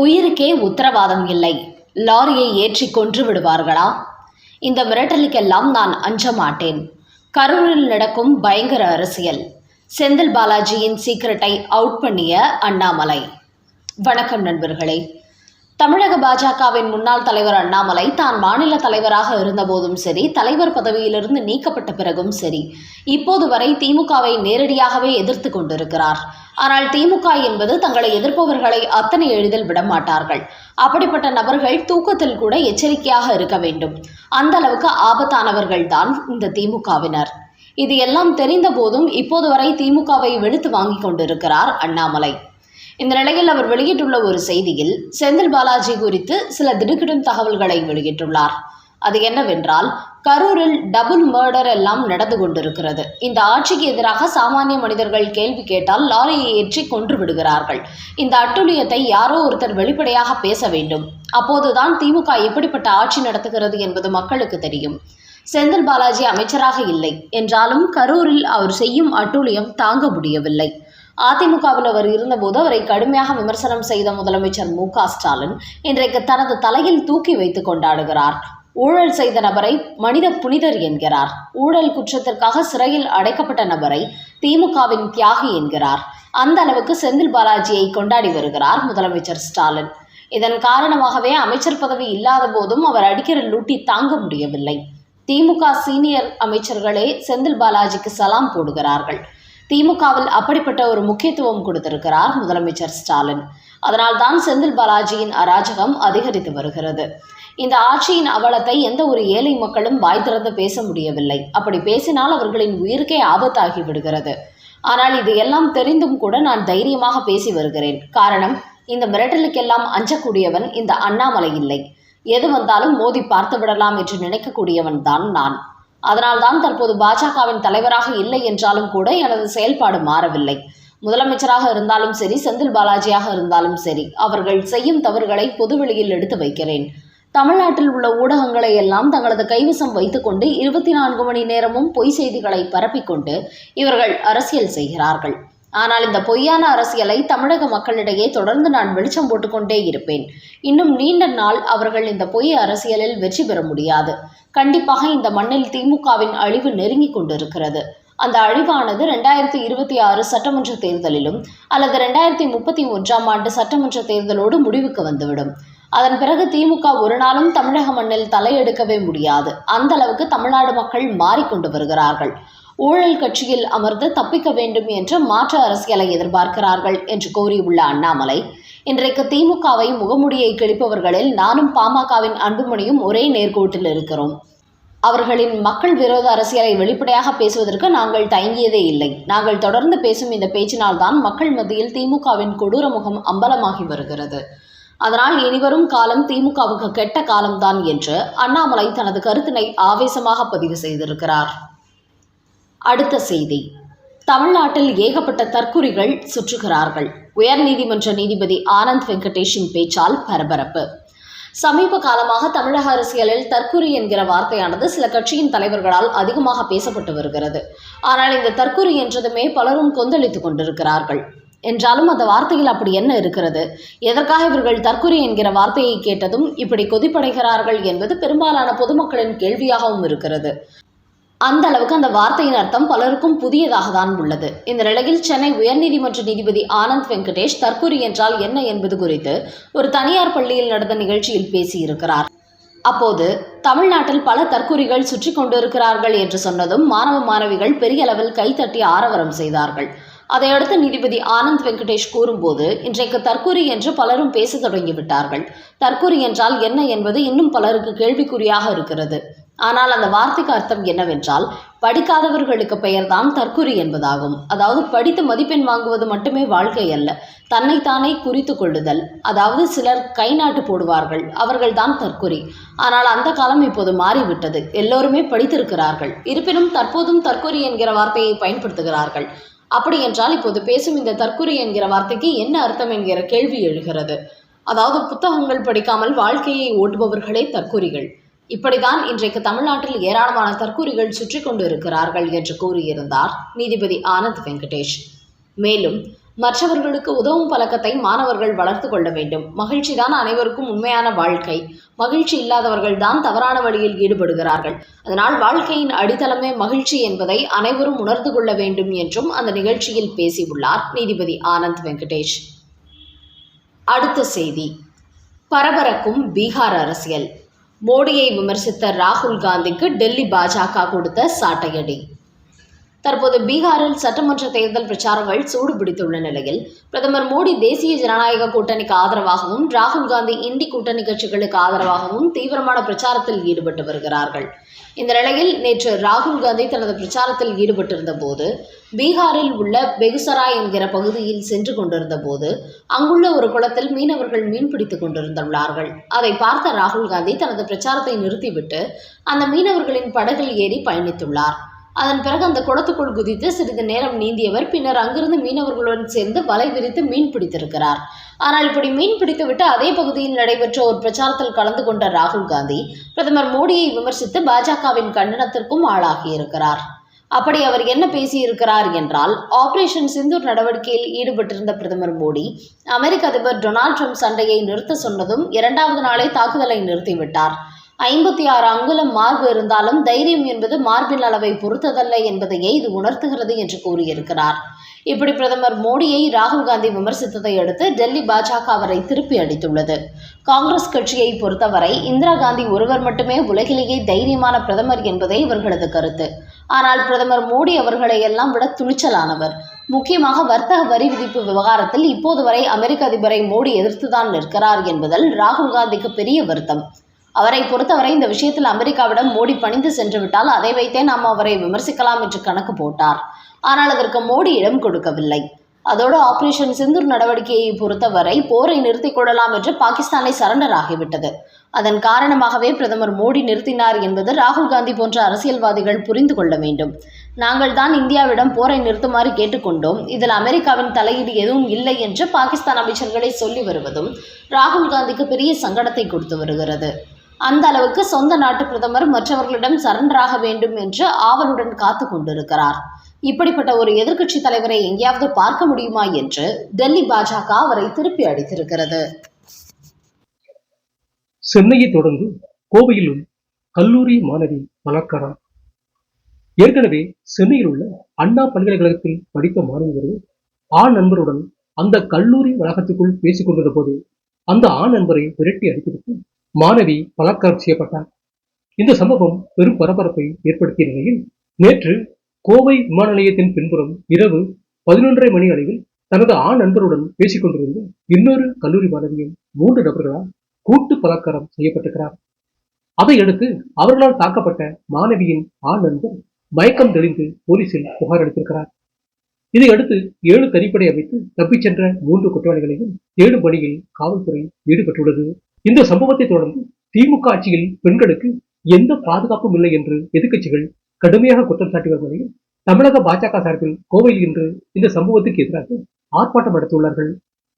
உயிருக்கே உத்தரவாதம் இல்லை. லாரியை ஏற்றி கொன்று விடுவார்களா? இந்த மிரட்டலுக்கெல்லாம் நான் அஞ்ச மாட்டேன். கரூரில் நடக்கும் பயங்கர அரசியல். செந்தில் பாலாஜியின் சீக்கிரட்டை அவுட் பண்ணிய அண்ணாமலை. வணக்கம் நண்பர்களே. தமிழக பாஜகவின் முன்னாள் தலைவர் அண்ணாமலை தான் மாநில தலைவராக இருந்தபோதும் சரி தலைவர் பதவியிலிருந்து நீக்கப்பட்ட பிறகும் சரி இப்போது வரை திமுகவை நேரடியாகவே எதிர்த்து கொண்டிருக்கிறார். ஆனால் திமுக என்பது தங்களை எதிர்ப்பவர்களை அத்தனை எளிதில் விடமாட்டார்கள் அப்படிப்பட்ட நபர்கள் தூக்கத்தில் கூட எச்சரிக்கையாக இருக்க வேண்டும். அந்த அளவுக்கு ஆபத்தானவர்கள் தான் இந்த திமுகவினர். இது எல்லாம் தெரிந்த போதும் இப்போது வரை திமுகவை வெளுத்து வாங்கிக் கொண்டிருக்கிறார் அண்ணாமலை. இந்த நிலையில் அவர் வெளியிட்டுள்ள ஒரு செய்தியில் செந்தில் பாலாஜி குறித்து சில திடுக்கிடும் தகவல்களை வெளியிட்டுள்ளார். அது என்னவென்றால் கரூரில் டபுள் மர்டர் எல்லாம் நடந்து கொண்டிருக்கிறது. இந்த ஆட்சிக்கு எதிராக சாமானிய மனிதர்கள் கேள்வி கேட்டால் லாரியை ஏற்றி கொன்று விடுகிறார்கள். இந்த அட்டுழியத்தை யாரோ ஒருத்தர் வெளிப்படையாக பேச வேண்டும். அப்போதுதான் திமுக எப்படிப்பட்ட ஆட்சி நடத்துகிறது என்பது மக்களுக்கு தெரியும். செந்தில் பாலாஜி அமைச்சராக இல்லை. என்றாலும் கரூரில் அவர் செய்யும் அட்டூழியம் தாங்க முடியவில்லை. அதிமுகவில் அவர் இருந்தபோது அவரை கடுமையாக விமர்சனம் செய்த முதலமைச்சர் மு ஸ்டாலின் இன்றைக்கு தனது தலையில் தூக்கி வைத்து கொண்டாடுகிறார். ஊழல் செய்த நபரை மனித புனிதர் என்கிறார். ஊழல் குற்றத்திற்காக சிறையில் அடைக்கப்பட்ட நபரை திமுகவின் தியாகி என்கிறார். அந்த அளவுக்கு செந்தில் பாலாஜியை கொண்டாடி வருகிறார் முதலமைச்சர் ஸ்டாலின். இதன் காரணமாகவே அமைச்சர் பதவி இல்லாத போதும் அவர் அடிக்கிற லூட்டி தாங்க முடியவில்லை. திமுக சீனியர் அமைச்சர்களே செந்தில் பாலாஜிக்கு சலாம் போடுகிறார்கள். திமுகவில் அப்படிப்பட்ட ஒரு முக்கியத்துவம் கொடுத்திருக்கிறார் முதலமைச்சர் ஸ்டாலின். அதனால்தான் செந்தில் பாலாஜியின் அராஜகம் அதிகரித்து வருகிறது. இந்த ஆட்சியின் அவலத்தை எந்த ஒரு ஏழை மக்களும் வாய் திறந்து பேச முடியவில்லை. அப்படி பேசினால் அவர்களின் உயிருக்கே ஆபத்தாகி விடுகிறது. ஆனால் இது எல்லாம் தெரிந்தும் கூட நான் தைரியமாக பேசி வருகிறேன். காரணம் இந்த மிரட்டலுக்கெல்லாம் அஞ்சக்கூடியவன் இந்த அண்ணாமலை இல்லை. எது வந்தாலும் மோதி பார்த்து விடலாம் என்று நினைக்கக்கூடியவன் தான் நான். அதனால்தான் தற்போது பாஜகவின் தலைவராக இல்லை என்றாலும் கூட எனது செயல்பாடு மாறவில்லை. முதலமைச்சராக இருந்தாலும் சரி செந்தில் பாலாஜியாக இருந்தாலும் சரி அவர்கள் செய்யும் தவறுகளை பொதுவெளியில் எடுத்து வைக்கிறேன். தமிழ்நாட்டில் உள்ள ஊடகங்களை எல்லாம் தங்களது கைவசம் வைத்துக்கொண்டு இருபத்தி நான்கு மணி நேரமும் பொய் செய்திகளை பரப்பிக்கொண்டு இவர்கள் அரசியல் செய்கிறார்கள். ஆனால் இந்த பொய்யான அரசியலை தமிழக மக்களிடையே தொடர்ந்து நான் வெளிச்சம் போட்டுக்கொண்டே இருப்பேன். இன்னும் நீண்ட நாள் அவர்கள் இந்த பொய் அரசியலில் வெற்றி பெற முடியாது. கண்டிப்பாக இந்த மண்ணில் திமுகவின் அழிவு நெருங்கி கொண்டிருக்கிறது. அந்த அழிவானது ரெண்டாயிரத்தி இருபத்தி ஆறு சட்டமன்ற தேர்தலிலும் அல்லது ரெண்டாயிரத்தி முப்பத்தி ஒன்றாம் ஆண்டு சட்டமன்ற தேர்தலோடு முடிவுக்கு வந்துவிடும். அதன் பிறகு திமுக ஒரு நாளும் தமிழக மண்ணில் தலையெடுக்கவே முடியாது. அந்த அளவுக்கு தமிழ்நாடு மக்கள் மாறிக்கொண்டு வருகிறார்கள். ஊழல் கட்சியில் அமர்ந்து தப்பிக்க வேண்டும் என்ற மாற்று அரசியலை எதிர்பார்க்கிறார்கள் என்று கூறியுள்ள அண்ணாமலை இன்றைக்கு திமுகவை முகமுடியை கிழிப்பவர்களில் நானும் பாமகவின் அன்புமணியும் ஒரே நேர்கோட்டில் இருக்கிறோம். அவர்களின் மக்கள் விரோத அரசியலை வெளிப்படையாக பேசுவதற்கு நாங்கள் தயங்கியதே இல்லை. நாங்கள் தொடர்ந்து பேசும் இந்த பேச்சினால்தான் மக்கள் மத்தியில் திமுகவின் கொடூர முகம் அம்பலமாகி வருகிறது. அதனால் இனிவரும் காலம் திமுகவுக்கு கெட்ட காலம்தான் என்று அண்ணாமலை தனது கருத்தினை ஆவேசமாக பதிவு செய்திருக்கிறார். அடுத்த செய்தி. தமிழ்நாட்டில் ஏகப்பட்ட தற்குறிகள் சுற்றுகிறார்கள். உயர்நீதிமன்ற நீதிபதி ஆனந்த் வெங்கடேஷின் பேச்சால் பரபரப்பு. சமீப காலமாக தமிழக அரசியலில் தற்குறி என்கிற வார்த்தையானது சில கட்சியின் தலைவர்களால் அதிகமாக பேசப்பட்டு வருகிறது. ஆனால் இந்த தற்குறி என்றதுமே பலரும் கொந்தளித்துக் கொண்டிருக்கிறார்கள். என்றாலும் அந்த வார்த்தையில் அப்படி என்ன இருக்கிறது? எதற்காக இவர்கள் தற்குறி என்கிற வார்த்தையை கேட்டதும் இப்படி கொதிப்படைகிறார்கள் என்பது பெரும்பாலான பொதுமக்களின் கேள்வியாகவும் இருக்கிறது. அந்த அளவுக்கு அந்த வார்த்தையின் அர்த்தம் பலருக்கும் புதியதாக தான் உள்ளது. இந்த நிலையில் சென்னை உயர்நீதிமன்ற நீதிபதி ஆனந்த் வெங்கடேஷ் தற்கொலை என்றால் என்ன என்பது குறித்து ஒரு தனியார் பள்ளியில் நடந்த நிகழ்ச்சியில் பேசியிருக்கிறார். அப்போது தமிழ்நாட்டில் பல தற்கொலைகள் சுற்றி கொண்டிருக்கிறார்கள் என்று சொன்னதும் மாணவ மாணவிகள் பெரிய அளவில் கைத்தட்டி ஆரவரம் செய்தார்கள். அதையடுத்து நீதிபதி ஆனந்த் வெங்கடேஷ் கூறும்போது இன்றைக்கு தற்கொலை என்று பலரும் பேச தொடங்கிவிட்டார்கள். தற்கொலை என்றால் என்ன என்பது இன்னும் பலருக்கு கேள்விக்குறியாக இருக்கிறது. ஆனால் அந்த வார்த்தைக்கு அர்த்தம் என்னவென்றால் படிக்காதவர்களுக்கு பெயர்தான் தற்குறி என்பதாகும். அதாவது படித்து மதிப்பெண் வாங்குவது மட்டுமே வாழ்க்கை அல்ல தன்னைத்தானே குறித்து கொள்ளுதல். அதாவது சிலர் கை நாட்டு போடுவார்கள் அவர்கள்தான் தற்குறி ஆனால் அந்த காலம் இப்போது மாறிவிட்டது எல்லோருமே படித்திருக்கிறார்கள். இருப்பினும் தற்போதும் தற்குறி என்கிற வார்த்தையை பயன்படுத்துகிறார்கள். அப்படி என்றால் இப்போது பேசும் இந்த தற்குறி என்கிற வார்த்தைக்கு என்ன அர்த்தம் என்கிற கேள்வி எழுகிறது. அதாவது புத்தகங்கள் படிக்காமல் வாழ்க்கையை ஓட்டுபவர்களே தற்குறிகள் இப்படிதான் இன்றைக்கு தமிழ்நாட்டில் ஏராளமான தற்கூரிகள் சுற்றி கொண்டு இருக்கிறார்கள் என்று கூறியிருந்தார் நீதிபதி ஆனந்த் வெங்கடேஷ். மேலும் மற்றவர்களுக்கு உதவும் பழக்கத்தை மாணவர்கள் வளர்த்து கொள்ள வேண்டும். மகிழ்ச்சிதான் அனைவருக்கும் உண்மையான வாழ்க்கை. மகிழ்ச்சி இல்லாதவர்கள் தான் தவறான வழியில் ஈடுபடுகிறார்கள். அதனால் வாழ்க்கையின் அடித்தளமே மகிழ்ச்சி என்பதை அனைவரும் உணர்ந்து கொள்ள வேண்டும் என்றும் அந்த நிகழ்ச்சியில் பேசியுள்ளார் நீதிபதி ஆனந்த் வெங்கடேஷ். அடுத்த செய்தி. பரபரக்கும் பீகார் அரசியல். மோடியை விமர்சித்த ராகுல் காந்திக்கு டெல்லி பாஜக கொடுத்த சாட்டையடி. தற்போது பீகாரில் சட்டமன்ற தேர்தல் பிரச்சாரங்கள் சூடு பிடித்துள்ள நிலையில் பிரதமர் மோடி தேசிய ஜனநாயக கூட்டணிக்கு ஆதரவாகவும் ராகுல் காந்தி இண்டி கூட்டணி கட்சிகளுக்கு ஆதரவாகவும் தீவிரமான பிரச்சாரத்தில் ஈடுபட்டு வருகிறார்கள். இந்த நிலையில் நேற்று ராகுல் காந்தி தனது பிரச்சாரத்தில் ஈடுபட்டிருந்த போது பீகாரில் உள்ள பெகுசரா என்கிற பகுதியில் சென்று கொண்டிருந்த போது அங்குள்ள ஒரு குளத்தில் மீனவர்கள் மீன்பிடித்துக் கொண்டிருந்துள்ளார்கள். அதை பார்த்த ராகுல் காந்தி தனது பிரச்சாரத்தை நிறுத்திவிட்டு அந்த மீனவர்களின் படகில் ஏறி பயணித்துள்ளார். அதன் பிறகு அந்த குளத்துக்குள் குதித்து சிறிது நேரம் நீந்தியவர் பின்னர் அங்கிருந்து மீனவர்களுடன் சேர்ந்து வலை விரித்து மீன் பிடித்திருக்கிறார். ஆனால் இப்படி மீன் பிடித்துவிட்டு அதே பகுதியில் நடைபெற்ற ஒரு பிரச்சாரத்தில் கலந்து கொண்ட ராகுல் காந்தி பிரதமர் மோடியை விமர்சித்து பாஜகவின் கண்டனத்திற்கும் ஆளாகியிருக்கிறார். அப்படி அவர் என்ன பேசியிருக்கிறார் என்றால் ஆபரேஷன் சிந்தூர் நடவடிக்கையில் ஈடுபட்டிருந்த பிரதமர் மோடி அமெரிக்க அதிபர் டொனால்ட் ட்ரம்ப் சண்டையை நிறுத்த சொன்னதும் இரண்டாவது நாளே தாக்குதலை நிறுத்திவிட்டார். ஐம்பத்தி ஆறு அங்குலம் மார்பு இருந்தாலும் தைரியம் என்பது மார்பின் அளவை பொறுத்ததல்ல என்பதையே இது உணர்த்துகிறது என்று கூறியிருக்கிறார். இப்படி பிரதமர் மோடியை ராகுல் காந்தி விமர்சித்ததை அடுத்து டெல்லி பாஜக அவரை திருப்பி அடித்துள்ளது. காங்கிரஸ் கட்சியை பொறுத்தவரை இந்திரா காந்தி ஒருவர் மட்டுமே உலகிலேயே தைரியமான பிரதமர் என்பதே இவர்களது கருத்து. ஆனால் பிரதமர் மோடி அவர்களை எல்லாம் விட துணிச்சலானவர். முக்கியமாக வர்த்தக வரி விதிப்பு விவகாரத்தில் இப்போது வரை அமெரிக்க அதிபரை மோடி எதிர்த்துதான் நிற்கிறார் என்பதில் ராகுல் காந்திக்கு பெரிய வருத்தம். அவரை பொறுத்தவரை இந்த விஷயத்தில் அமெரிக்காவிடம் மோடி பணிந்து சென்று விட்டால் அதை வைத்தே நாம் அவரை விமர்சிக்கலாம் என்று கணக்கு போட்டார். ஆனால் அதற்கு மோடி இடம் கொடுக்கவில்லை. அதோடு ஆபரேஷன் சிந்தூர் நடவடிக்கையை பொறுத்தவரை போரை நிறுத்திக் கொள்ளலாம் என்று பாகிஸ்தானை சரண்டர் ஆகிவிட்டது அதன் காரணமாகவே பிரதமர் மோடி நிறுத்தினார் என்பது ராகுல் காந்தி போன்ற அரசியல்வாதிகள் புரிந்து கொள்ள வேண்டும். நாங்கள் தான் இந்தியாவிடம் போரை நிறுத்துமாறு கேட்டுக்கொண்டோம். இதில் அமெரிக்காவின் தலையீடு எதுவும் இல்லை என்று பாகிஸ்தான் அமைச்சர்களை சொல்லி வருவதும் ராகுல் காந்திக்கு பெரிய சங்கடத்தை கொடுத்து வருகிறது. அந்த அளவுக்கு சொந்த நாட்டு பிரதமர் மற்றவர்களிடம் சரண்டராக வேண்டும் என்று ஆவலுடன் காத்து கொண்டிருக்கிறார். இப்படிப்பட்ட ஒரு எதிர்க்கட்சி தலைவரை எங்கேயாவது பார்க்க முடியுமா என்று டெல்லி பாஜக அவரை திருப்பி அடித்திருக்கிறது. சென்னையை தொடர்ந்து கோவையிலும் கல்லூரி மாணவி பலாத்காரம் ஏற்கனவே சென்னையில் உள்ள அண்ணா பல்கலைக்கழகத்தில் படித்த மாணவி ஒருவர் ஆண் நண்பருடன் அந்த கல்லூரி வளாகத்துக்குள் பேசிக் கொண்டிருந்த போது அந்த ஆண் நண்பரை விரட்டி அடித்துவிட்டு மாணவி பலாத்காரம் செய்யப்பட்டார் இந்த சம்பவம் பெரும் பரபரப்பை ஏற்படுத்திய நிலையில் நேற்று கோவை விமான நிலையத்தின் பின்புறம் இரவு பதினொன்றரை மணி அளவில் தனது ஆண் நண்பருடன் பேசிக் கொண்டிருந்த இன்னொரு கல்லூரி மாணவியும் மூன்று நபர்களால் கூட்டு பலாத்காரம் செய்யப்பட்டிருக்கிறார். அதையடுத்து அவர்களால் தாக்கப்பட்ட மாணவியின் ஆண் நண்பர் மயக்கம் தெளிந்து போலீசில் புகார் அளித்திருக்கிறார். இதையடுத்து ஏழு தனிப்படை அமைத்து தப்பிச் சென்ற மூன்று குற்றவாளிகளையும் தேடும் பணியில் காவல்துறை ஈடுபட்டுள்ளது. இந்த சம்பவத்தை தொடர்ந்து திமுக ஆட்சியில் பெண்களுக்கு எந்த பாதுகாப்பும் இல்லை என்று எதிர்க்கட்சிகள் கடுமையாக குற்றம் சாட்டி வரும் நிலையில் தமிழக பாஜக சார்பில் கோவையில் இன்று இந்த சம்பவத்துக்கு எதிராக ஆர்ப்பாட்டம் நடத்தியுள்ளார்கள்.